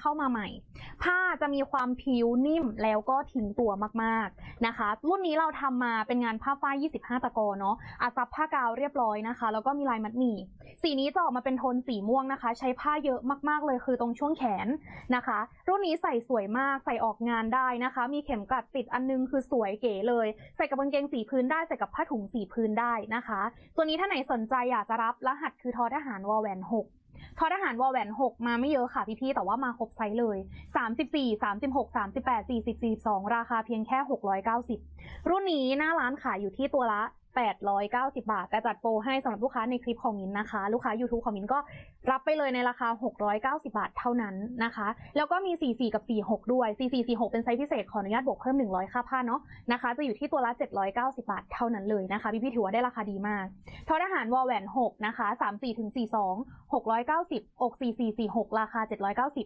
เข้ามาใหม่ ผ้าจะมีความผิวนิ่มแล้วก็ทิ้งตัวมากๆนะคะ รุ่นนี้เราทำมาเป็นงานผ้าฝ้าย 25 ตะกอเนาะอาซับผ้ากาวเรียบร้อยนะคะ แล้วก็มีลายมัดหมี่ สีนี้จะออกมาเป็นโทนสีม่วงนะคะ ใช้ผ้าเยอะมากๆเลยคือตรงช่วงแขนนะคะ รุ่นนี้ใส่สวยมากใส่ออกงานได้นะคะ มีเข็มกลัดติดอันนึงคือสวยเก๋เลย ใส่กับกางเกงสีพื้นได้ใส่กับผ้าถุงสีพื้นได้นะคะ ตัวนี้ถ้าไหนสนใจอยากจะรับรหัสคือทอทหารวอแหวน6 ทอทหารวอแหวน6มาไม่เยอะค่ะพี่ๆ แต่ว่ามาครบไซส์เลย 34 36 38 40 42 ราคาเพียงแค่ 690 รุ่นนี้หน้าร้านขายอยู่ที่ตัวละ 890 บาท แต่จัดโปรให้สำหรับลูกค้าในคลิปของมินนะคะ ลูกค้า YouTube ของมินก็รับไปเลยในราคา 690 บาทเท่านั้นนะคะ แล้วก็มี 44 กับ 46 ด้วย 44 46 เป็นไซส์พิเศษ ขออนุญาตบวกเพิ่ม 100 ค่าผ้าเนาะนะคะ จะอยู่ที่ตัวละ 790 บาทเท่านั้นเลยนะคะ พี่ๆถือว่าได้ราคาดีมากทอทหารวอลแหวน 6 นะคะ 34ถึง42 690 อก4446 ราคา 790